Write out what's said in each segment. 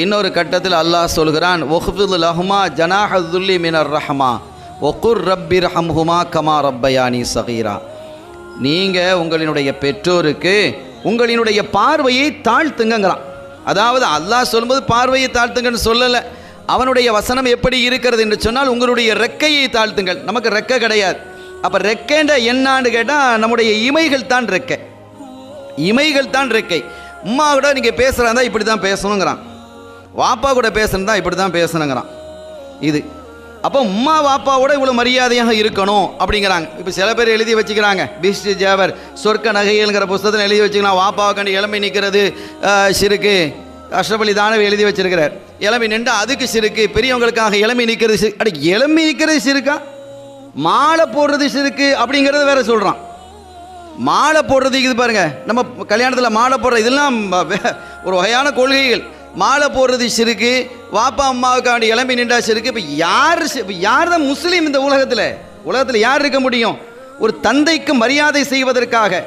இன்னொரு கட்டத்தில் அல்லாஹ் சொல்கிறான் ஒஹ்ஃபிது லஹுமா ஜனாஹதுல்லி மினர் ரஹமா ஒகுர் ரப்பி ரஹம்ஹுமா கமா ரப்பயானி சகீரா. நீங்கள் உங்களினுடைய பெற்றோருக்கு உங்களினுடைய பார்வையை தாழ்த்துங்கங்கிறான். அதாவது அல்லாஹ் சொல்லும்போது பார்வையை தாழ்த்துங்கன்னு சொல்லலை. அவனுடைய வசனம் எப்படி இருக்கிறது என்று சொன்னால் உங்களுடைய ரெக்கையை தாழ்த்துங்கள். நமக்கு ரெக்கை கிடையாது. அப்போ ரெக்கைன்ற என்னான்னு கேட்டால் நம்முடைய இமைகள் தான் ரெக்கை. இமைகள் தான் ரெக்கை. உம்மா கூட நீங்கள் பேசுகிறாந்தா இப்படி தான் பேசணுங்கிறான். வாப்பா கூட பேசுனதா இப்படி தான் பேசணுங்கிறான் இது. அப்போ உம்மா வாப்பாவோட இவ்வளோ மரியாதையாக இருக்கணும் அப்படிங்கிறாங்க. இப்போ சில பேர் எழுதி வச்சுக்கிறாங்க. பிஸ்ட் ஜேவர் சொர்க்க நகைகள்ங்கிற புஸ்தகத்தில் எழுதி வச்சுக்கலாம். வாப்பாவை கண்டு இளமை நிற்கிறது சிறுக்கு. அஷ்ரபலி தானவே எழுதி வச்சிருக்கிறார். இளமை நின்று அதுக்கு சிறுக்கு. பெரியவங்களுக்காக இளமை நிற்கிறது சிறு அடி இளமை நிற்கிறது சிறுக்கா? மாலை போடுறது சிறுக்கு அப்படிங்கிறது வேற சொல்கிறான் மாலை போடுறது இது பாருங்க. நம்ம கல்யாணத்தில் மாலை போடுற இதெல்லாம் வே- ஒரு வகையான கொள்கைகள். மாலை போடுறது சிறுக்கு வாப்பா அம்மாவுக்காண்டி இளம்பி நின்றா சிறுக்கு. இப்போ யார் சி- யார் தான் முஸ்லீம் இந்த உலகத்தில்? உலகத்தில் யார் இருக்க முடியும்? ஒரு தந்தைக்கு மரியாதை செய்வதற்காக.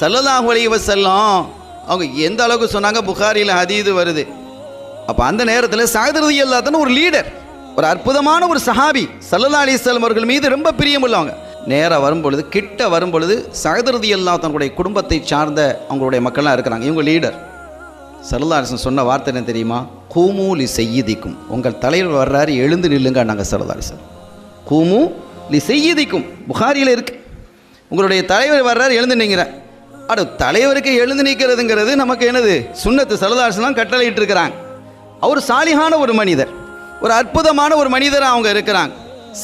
சல்லல்லாஹு அலைஹி வஸல்லம் அவங்க எந்த அளவுக்கு சொன்னாங்க? புகாரியில் ஹதீது வருது. அப்போ அந்த நேரத்தில் சாகதிரதி அல்லாத்தன்னு ஒரு லீடர் ஒரு அற்புதமான ஒரு சஹாபி சல்லல்லா அலிஸ்லாம் அவர்கள் மீது ரொம்ப பிரியம் உள்ளவங்க. நேராக வரும்பொழுது கிட்ட வரும்பொழுது சகதிரதி அல்லா குடும்பத்தை சார்ந்த அவங்களுடைய மக்கள்லாம் இருக்கிறாங்க. இவங்க லீடர் சல்லல்லா சொன்ன வார்த்தை என்ன தெரியுமா? கூமூலி செய்யதிக்கும் உங்கள் தலைவர் வர்றாரு எழுந்து நில்லுங்க நாங்கள் சரதாரசன் கூமு லி செய்யதிக்கும் புகாரியில் இருக்கு. உங்களுடைய தலைவர் வர்றாரு எழுந்து நிற்கிறேன் அட தலைவருக்கு எழுந்து நிற்கிறதுங்கிறது நமக்கு என்னது? சுண்ணத்து. சல்லதாசனம் கட்டளையிட்டு இருக்கிறாங்க அவர் சாலிகான ஒரு மனிதர். ஒரு அற்புதமான ஒரு மனிதர் அவங்க இருக்கிறாங்க.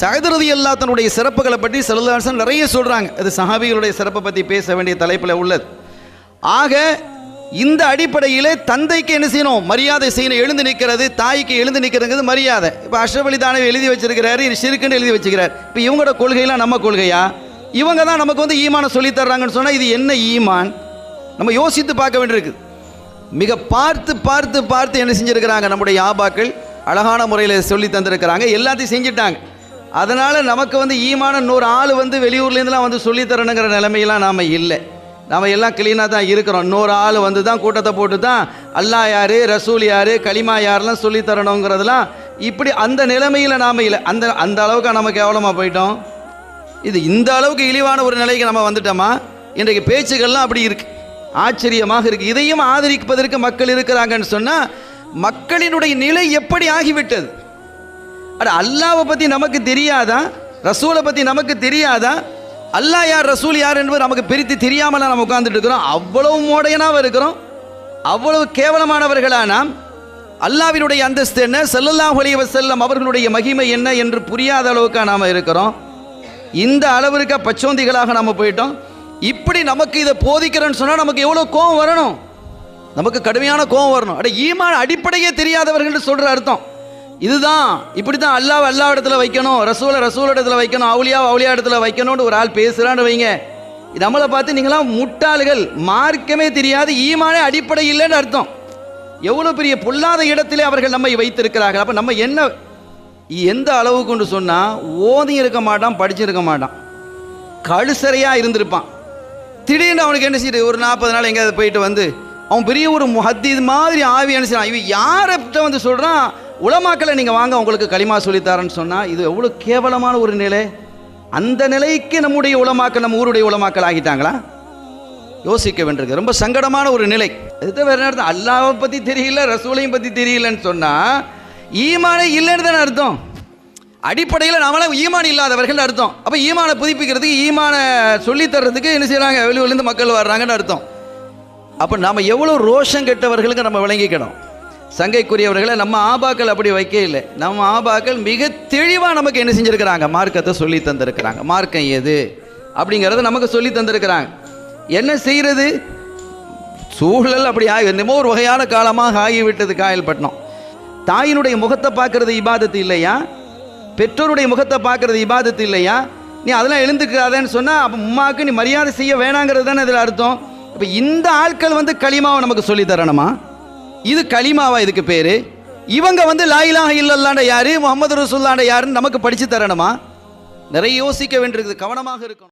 சகதரதி அல்லா தன்னுடைய சிறப்புகளை பற்றி சல்லதாசன் நிறைய சொல்கிறாங்க அது சஹாபிகளுடைய சிறப்பை பற்றி பேச வேண்டிய தலைப்பில் உள்ளது. ஆக இந்த அடிப்படையிலே தந்தைக்கு என்ன செய்யணும்? மரியாதை செய்யணும். எழுந்து நிற்கிறது தாய்க்கு எழுந்து நிற்கிறதுங்கிறது மரியாதை. இப்போ அஷ்ரபலி தானே எழுதி வச்சிருக்கிறாரு சிறுக்குன்னு எழுதி வச்சுக்கிறார். இப்போ இவங்களோட கொள்கையெல்லாம் நம்ம கொள்கையா? இவங்க தான் நமக்கு வந்து ஈமானை சொல்லித் தர்றாங்கன்னு சொன்னால் இது என்ன ஈமான்? நம்ம யோசித்து பார்க்க வேண்டியிருக்கு. மிக பார்த்து பார்த்து பார்த்து என்ன செஞ்சுருக்கிறாங்க நம்முடைய ஆபாக்கள் அழகான முறையில் சொல்லி தந்திருக்கிறாங்க. எல்லாத்தையும் செஞ்சுட்டாங்க. அதனால் நமக்கு வந்து ஈமான இன்னொரு ஆள் வந்து வெளியூர்லேருந்துலாம் வந்து சொல்லித் தரணுங்கிற நிலைமையெல்லாம் நாம் இல்லை. நம்ம எல்லாம் க்ளீனாக தான் இருக்கிறோம். இன்னொரு ஆள் வந்து தான் கூட்டத்தை போட்டு தான் அல்லாஹ் யார் ரசூல் யார் களிமா யாரெல்லாம் சொல்லித்தரணுங்கிறதெல்லாம் இப்படி அந்த நிலைமையில் நாம் இல்லை. அந்த அந்த அளவுக்கு நம்ம கேவலமாக போயிட்டோம். இது இந்த அளவுக்கு இழிவான ஒரு நிலைக்கு நம்ம வந்துட்டோமா? இன்றைக்கு பேச்சுகள்லாம் அப்படி இருக்கு. ஆச்சரியமாக இருக்குது இதையும் ஆதரிப்பதற்கு மக்கள் இருக்கிறாங்கன்னு சொன்னால் மக்களினுடைய நிலை எப்படி ஆகிவிட்டது? அட அல்லாவை பற்றி நமக்கு தெரியாதா? ரசூலை பற்றி நமக்கு தெரியாதா? அல்லாஹ் யார் ரசூல் யார் என்பது நமக்கு பிரித்து தெரியாமல் நம்ம உட்கார்ந்துட்டு இருக்கிறோம். அவ்வளவு மோடையனாக இருக்கிறோம். அவ்வளவு கேவலமானவர்களா நாம். அல்லாவினுடைய அந்தஸ்து என்ன? செல்லல்லாம் அலைஹி செல்லம் அவர்களுடைய மகிமை என்ன என்று புரியாத அளவுக்கு நாம் இருக்கிறோம். இந்த அளவிற்க பச்சோந்திகளாக நாம் போயிட்டோம். இப்படி நமக்கு இதை போதிக்கிறேன்னு சொன்னால் நமக்கு எவ்வளோ கோவம் வரணும்? நமக்கு கடுமையான கோவம் வரணும். அட ஈமான் அடிப்படையே தெரியாதவர்கள் சொல்கிற அர்த்தம். இதுதான் இப்படி தான் அல்லாஹ் அல்லா இடத்துல வைக்கணும் ரசூலை ரசூல் இடத்துல வைக்கணும் அவுளியா அவுளியா இடத்துல வைக்கணும்னு ஒரு ஆள் பேசுகிறான்னு வைங்க. இது நம்மளை பார்த்து நீங்களாம் முட்டாள்கள் மார்க்கமே தெரியாது ஈமானே அடிப்படை இல்லைன்னு அர்த்தம். எவ்வளோ பெரிய பொல்லாத இடத்திலே அவர்கள் நம்மை வைத்திருக்கிறார்கள். அப்போ நம்ம என்ன எந்த அளவுக்கு கொண்டு சொன்னால் ஓதி இருக்க மாட்டான் படிச்சிருக்க மாட்டான். கழுசறையாக இருந்திருப்பான். திடீர்னு அவனுக்கு என்ன செய்யுது ஒரு நாற்பது நாள் எங்கேயாவது போயிட்டு வந்து அவன் பெரிய ஒரு முஹத்தீத் மாதிரி ஆவி என்ன செய்யறான் இவன் யார்கிட்ட வந்து சொல்கிறான் உலமாக்களை நீங்கள் வாங்க உங்களுக்கு களிமா சொல்லித்தாரன்னு சொன்னால் இது எவ்வளோ கேவலமான ஒரு நிலை. அந்த நிலைக்கு நம்முடைய உலமாக்கள் நம்ம ஊருடைய உலமாக்கள் ஆகிட்டாங்களா? யோசிக்க வேண்டியிருக்கு. ரொம்ப சங்கடமான ஒரு நிலை. இது வேறு என்ன அர்த்தம் அல்லாவை பற்றி தெரியல ரசூலையும் பற்றி தெரியலன்னு சொன்னால் ஈமானே இல்லைன்னு தானே அர்த்தம். அடிப்படையில் நாமெல்லாம் ஈமான் இல்லாதவர்கள் அர்த்தம். அப்போ ஈமானை புதுப்பிக்கிறதுக்கு ஈமானை சொல்லித் தர்றதுக்கு என்ன செய்கிறாங்க வெளியூர்லேருந்து மக்கள் வர்றாங்கன்னு அர்த்தம். அப்போ நாம் எவ்வளோ ரோஷம் கெட்டவர்களுக்கு நம்ம விளங்கிக்கணும். சங்கைக்குரியவர்களை நம்ம ஆபாக்கள் அப்படி வைக்க இல்லை. நம்ம ஆபாக்கள் மிக தெளிவாக நமக்கு என்ன செஞ்சுருக்கிறாங்க? மார்க்கத்தை சொல்லி தந்திருக்கிறாங்க. மார்க்கம் எது? அப்படிங்கிறத நமக்கு சொல்லி தந்திருக்கிறாங்க. என்ன செய்கிறது சூழல் அப்படி ஆகி என்னமோ ஒரு வகையான காலமாக ஆகிவிட்டது காயல்பட்டினம். தாயினுடைய முகத்தை பார்க்கறது இபாதத்து இல்லையா? பெற்றோருடைய முகத்தை பார்க்கறது இபாதத்து இல்லையா? நீ அதெல்லாம் எழுந்துக்காதேன்னு சொன்னால் அப்போ உமாவுக்கு நீ மரியாதை செய்ய வேணாங்கிறது தானே இதில் அர்த்தம். இப்போ இந்த ஆட்கள் வந்து களிமாவை நமக்கு சொல்லி தரணுமா? இது களிமாவா இதுக்கு பேர்? இவங்க வந்து லாயிலாக இல்லல்லாண்ட யாரு முகமது ரசூல்லாண்ட யாருன்னு நமக்கு படித்து தரணுமா? நிறைய யோசிக்க வேண்டியிருக்குது கவனமாக இருக்கணும்.